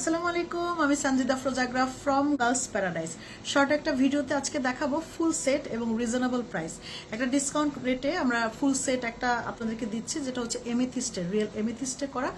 আসসালামু আলাইকুম, আমি সঞ্জিদা ফ্রোজাগ্রাফ ফ্রম গার্লস প্যারাডাইস শর্ট একটা ভিডিওতে আজকে দেখাবো ফুল সেট এবং রিজনেবল প্রাইস একটা ডিসকাউন্ট রেটে আমরা ফুল সেট একটা আপনাদেরকে দিচ্ছি, যেটা হচ্ছে এমিথিস্টের রিয়েল এমিথিস্টে করা।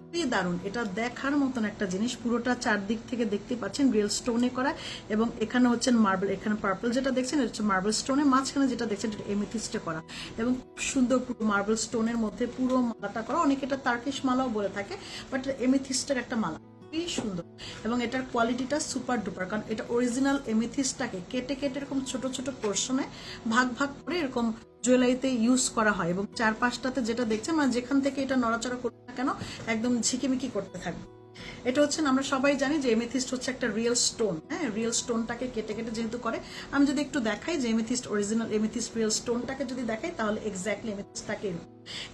খুবই দারুণ। এটা দেখার মতন একটা জিনিস, পুরোটা চারদিক থেকে দেখতে পাচ্ছেন রিয়েল স্টোনে করা। এবং এখানে হচ্ছে মার্বেল এখানে পার্পল যেটা দেখছেন, এটা হচ্ছে মার্বেল স্টোনের মাঝখানে যেটা দেখছেন, এটা এমিথিস্টে করা। এবং খুব সুন্দর পুরো মার্বেল স্টোনের মধ্যে পুরো মালাটা করা। অনেকে এটা তার্কিশ মালাও বলে থাকে বাট এমিথিস্টের একটা মালা। খুবই সুন্দর এবং এটার কোয়ালিটিটা সুপার ডুপার কারণ এটা অরিজিনাল এমিথিসটাকে কেটে কেটে এরকম ছোট ছোট পোর্শনে ভাগ ভাগ করে এরকম জুয়েলারিতে ইউজ করা হয় এবং চার পাঁচটাতে যেটা দেখছে মানে যেখান থেকে এটা নড়াচড়া করবে না কেন, একদম ঝিকিমিকি করতে থাকবে। এটা হচ্ছে আমরা সবাই জানি যে এমিথিস্ট হচ্ছে একটা রিয়েল স্টোন হ্যাঁ রিয়েল স্টোনটাকে কেটে কেটে যেহেতু করে, আমি যদি একটু দেখাই যে এমিথিস্ট অরিজিনাল এমিথিস্ট রিয়েল স্টোনটাকে যদি দেখাই, তাহলে এক্স্যাক্টলি এমিথিস্টটাকে।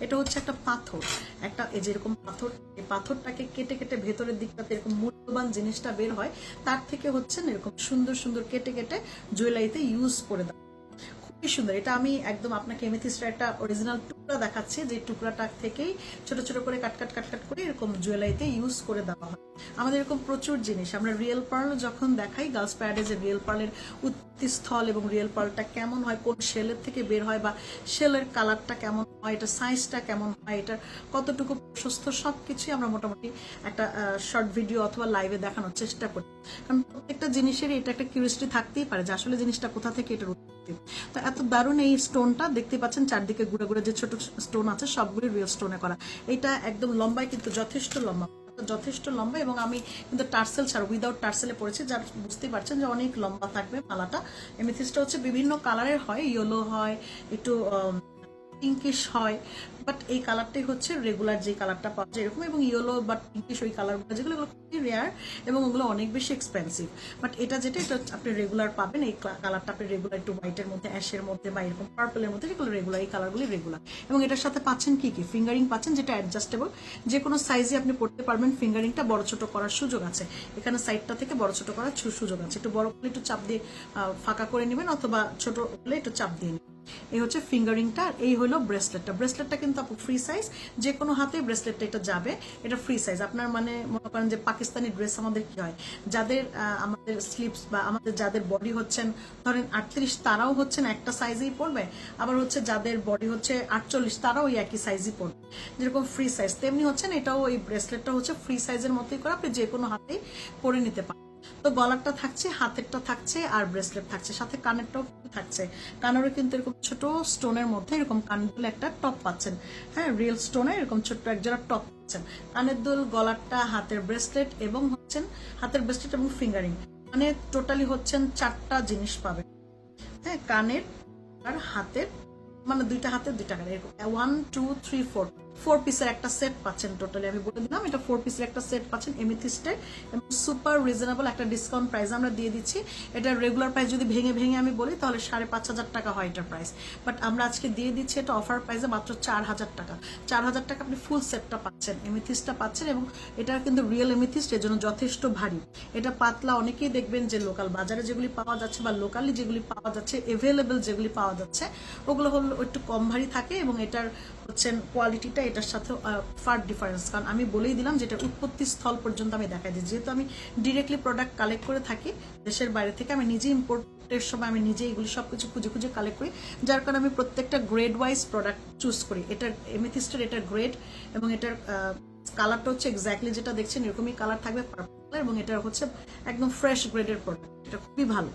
এটা হচ্ছে একটা পাথর, একটা এই যেরকম পাথর, এই পাথরটাকে কেটে কেটে ভেতরের দিকটাতে এরকম মূল্যবান জিনিসটা বের হয়, তার থেকে হচ্ছে এরকম সুন্দর সুন্দর কেটে কেটে জুয়েলারিতে ইউজ করে দেয় সুন্দর। এটা আমি একদম আপনাকে এমিথিস্টের একটা অরিজিনাল টুকরা দেখাচ্ছি, যে টুকরাটা থেকেই ছোট ছোট করে কাট কাট কাট কাট করে এরকম জুয়েলারিতে ইউজ করে দেওয়া হয়। আমাদের এরকম প্রচুর জিনিস। আমরা রিয়েল পার্ল যখন দেখাই গার্লস প্যারাডাইজের রিয়েল পার্লের উৎপত্তিস্থল এবং রিয়েল পার্লটা কেমন হয়, কোন শেলের থেকে বের হয় বা শেলের কালারটা কেমন হয়, এটা সাইজটা কেমন হয় এটার কতটুকু প্রশস্ত সব কিছুই আমরা মোটামুটি একটা শর্ট ভিডিও অথবা লাইভে দেখানোর চেষ্টা করি। কারণ প্রত্যেকটা জিনিসেরই এটা একটা কিউরিয়াসিটি থাকতেই পারে যে আসলে জিনিসটা কোথা থেকে এটার উৎপত্তি তো এত দারুণ এই স্টোনটা দেখতে পাচ্ছেন চারদিকে ঘুরে ঘুরে যে ছোট স্টোন আছে সবগুলি রিয়েল স্টোনে করা। এটা একদম লম্বায় কিন্তু যথেষ্ট লম্বা যথেষ্ট লম্বা এবং আমি কিন্তু টার্সেল ছাড়া উইদাউট টার্সেলে পড়েছি যার বুঝতে পারছেন যে অনেক লম্বা থাকবে মালাটা। এমিথিসটা হচ্ছে বিভিন্ন কালারের হয় ইয়েলো হয়, একটু পিঙ্কিশ হয় বাট এই কালারটাই হচ্ছে রেগুলার যে কালারটা পাওয়া যায় এরকম, এবং ইয়েলো বা পিঙ্কিশ ওই কালারগুলো যেগুলো এগুলো খুবই রেয়ার এবং ওগুলো অনেক বেশি এক্সপেন্সিভ বাট এটা যেটা, এটা আপনি রেগুলার পাবেন, এই কালারটা আপনি রেগুলার একটু হোয়াইটের মধ্যে অ্যাশের মধ্যে বা এরকম পার্পলের মধ্যে, যেগুলো রেগুলার এই কালারগুলি রেগুলার এবং এটার সাথে পাচ্ছেন কি কি? ফিঙ্গারিং পাচ্ছেন, যেটা অ্যাডজাস্টেবল যে কোনো সাইজে আপনি পড়তে পারবেন ফিঙ্গারিংটা বড় ছোট করার সুযোগ আছে। এখানে সাইডটা থেকে বড় ছোট করার সুযোগ আছে। একটু বড় করলে একটু চাপ দিয়ে ফাঁকা করে নেবেন, অথবা ছোট হলে একটু চাপ দিয়ে নেবেন। এই হচ্ছে ফিঙ্গারিংটা, আর এই হলো ব্রেসলেটটা। ব্রেসলেটটা কিন্তু আপু ফ্রি সাইজ যে কোনো হাতে ব্রেসলেটটা এটা যাবে, এটা ফ্রি সাইজ আপনার মানে মনে করেন যে পাকিস্তানি ড্রেস আমাদের কি হয়? যাদের আমাদের স্লিপস বা আমাদের যাদের বডি হচ্ছেন, ধরেন আটত্রিশ তারাও হচ্ছেন একটা সাইজেই পড়বে আবার হচ্ছে যাদের বডি হচ্ছে আটচল্লিশ তারাও ওই একই সাইজই পড়বে যেরকম ফ্রি সাইজ তেমনি হচ্ছেন এটাও এই ব্রেসলেটটা হচ্ছে ফ্রি সাইজের মতোই করে আপনি যে কোনো হাতেই পরে নিতে পারেন। তো গলারটা থাকছে, হাতেরটা থাকছে আর ব্রেসলেট থাকছে, সাথে কানেরটাও থাকছে। কানেরও কিন্তু এরকম ছোট স্টোনের মধ্যে এরকম কানদুল একটা টপ পাচ্ছেন। হ্যাঁ রিয়েল স্টোনে এরকম ছোট্ট একজোড়া টপ পাচ্ছেন। কানের দুল, গলারটা, হাতের ব্রেসলেট এবং হচ্ছেন হাতের ব্রেসলেট এবং ফিঙ্গারিং মানে টোটালি হচ্ছেন চারটা জিনিস পাবেন। হ্যাঁ কানের আর হাতের মানে দুইটা হাতে দুইটা কানের, এরকম। One two three four four পিসের একটা সেট পাচ্ছেন টোটালি আমি বলে দিলাম, এটা ফোর পিসের একটা সেট পাচ্ছেন এমিথিস্টের এবং সুপার রিজনেবল একটা ডিসকাউন্ট প্রাইস আমরা দিয়ে দিচ্ছি। এটা রেগুলার প্রাইস যদি ভেঙে ভেঙে আমি বলি, তাহলে সাড়ে পাঁচ হাজার টাকা হয় এটার প্রাইস বাট আমরা আজকে দিয়ে দিচ্ছি এটা অফার প্রাইসে মাত্র চার হাজার টাকা। চার হাজার টাকা আপনি ফুল সেটটা পাচ্ছেন এমিথিসটা পাচ্ছেন, এবং এটা কিন্তু রিয়েল এমিথিস্ট এর জন্য যথেষ্ট ভারী। এটা পাতলা অনেকেই দেখবেন যে লোকাল বাজারে যেগুলি পাওয়া যাচ্ছে বা লোকালি যেগুলি পাওয়া যাচ্ছে এভেলেবেল যেগুলি পাওয়া যাচ্ছে, ওগুলো হলো একটু কম ভারী থাকে, এবং এটার হচ্ছেন কোয়ালিটিটা এটার সাথে ফার ডিফারেন্স কারণ আমি বলেই দিলাম যে এটা উৎপত্তি স্থল পর্যন্ত আমি দেখাই দিই যেহেতু আমি ডিরেক্টলি প্রোডাক্ট কালেক্ট করে থাকি, দেশের বাইরে থেকে আমি নিজে ইম্পোর্টের সময় আমি নিজে এগুলি সব কিছু খুঁজে খুঁজে কালেক্ট করি। যার কারণে আমি প্রত্যেকটা গ্রেড ওয়াইজ প্রোডাক্ট চুজ করি। এটার এমিথিস্টের এটার গ্রেড এবং এটার কালারটা হচ্ছে এক্স্যাক্টলি যেটা দেখছেন, এরকমই কালার থাকবে পার্পল এবং এটা হচ্ছে একদম ফ্রেশ গ্রেডের প্রোডাক্ট এটা খুবই ভালো।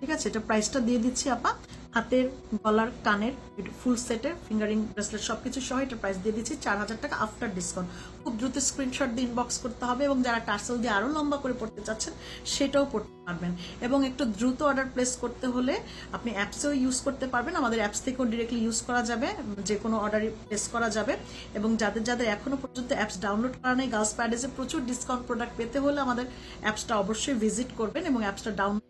ঠিক আছে? এটা প্রাইসটা দিয়ে দিচ্ছি আপা। হাতের, গলার, কানের ফুল সেটের ফিঙ্গারিং ব্রেসলেট সবকিছু সহ এটা প্রাইস দিয়ে দিচ্ছি চার হাজার টাকা আফটার ডিসকাউন্ট খুব দ্রুত স্ক্রিনশট দিয়ে ইনবক্স করতে হবে এবং যারা টার্সেল দিয়ে আরও লম্বা করে পড়তে চাচ্ছেন, সেটাও পড়তে পারবেন। এবং একটু দ্রুত অর্ডার প্লেস করতে হলে আপনি অ্যাপসেও ইউজ করতে পারবেন। আমাদের অ্যাপস থেকেও ডিরেক্টলি ইউজ করা যাবে যে কোনো অর্ডারই প্লেস করা যাবে। এবং যাদের যাদের এখনও পর্যন্ত অ্যাপস ডাউনলোড করা নেই গার্লস প্যাডেজে প্রচুর ডিসকাউন্ট প্রোডাক্ট পেতে হলে আমাদের অ্যাপসটা অবশ্যই ভিজিট করবেন এবং অ্যাপসটা ডাউনলোড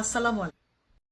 আসসালামু আলাইকুম।